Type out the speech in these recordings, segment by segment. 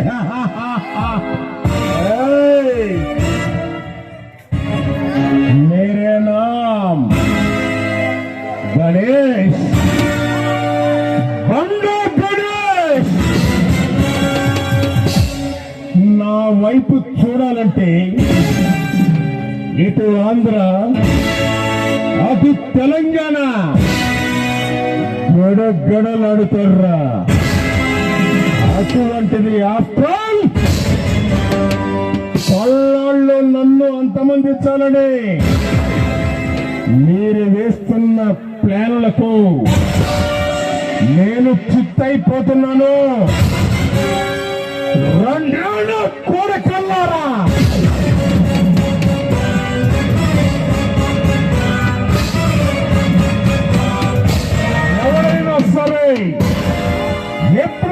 ఏయ్! मेरे नाम गणेश బండు గణేష్ నా వైపు చూడాలంటే ఇటు ఆంధ్ర అటు తెలంగాణ గడగడలాడుతారా అటువంటిది ఆఫ్టర్ ఆల్ నన్ను అంతమందించాలని మీరు వేస్తున్న ప్లాన్లకు నేను చిత్తైపోతున్నాను. రెండేళ్ళు కోరకల్లారా ఎవరైనా సరే ఎప్పుడు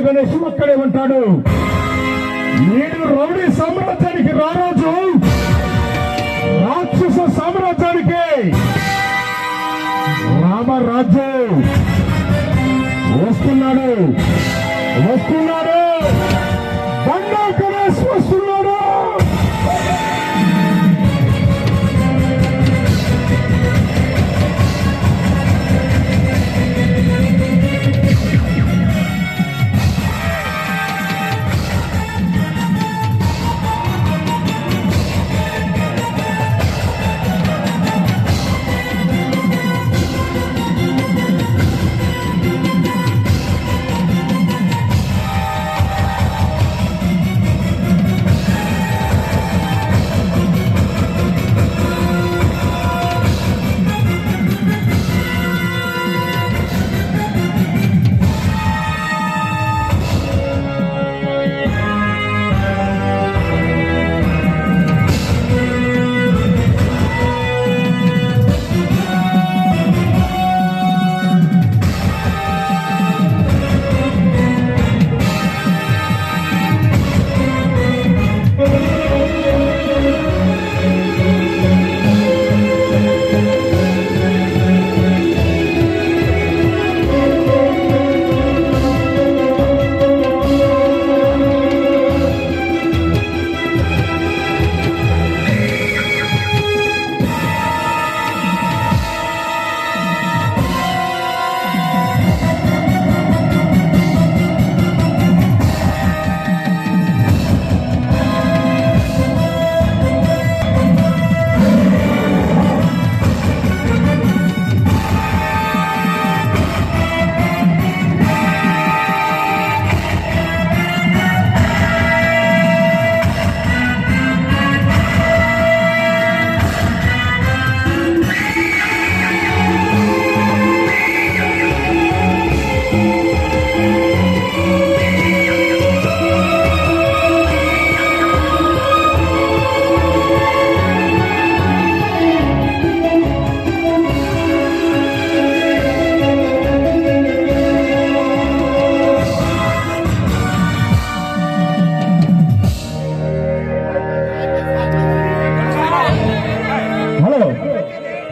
గణేష్ అక్కడే ఉంటాడు. నేను రౌడీ సామ్రాజ్యానికి రారాజు. రాక్షస సామ్రాజ్యానికి. రామరాజు వస్తున్నాడు. వస్తున్నాడు. బండా గణేష్ వస్తున్నాడు.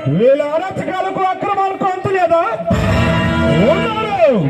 melhor atacado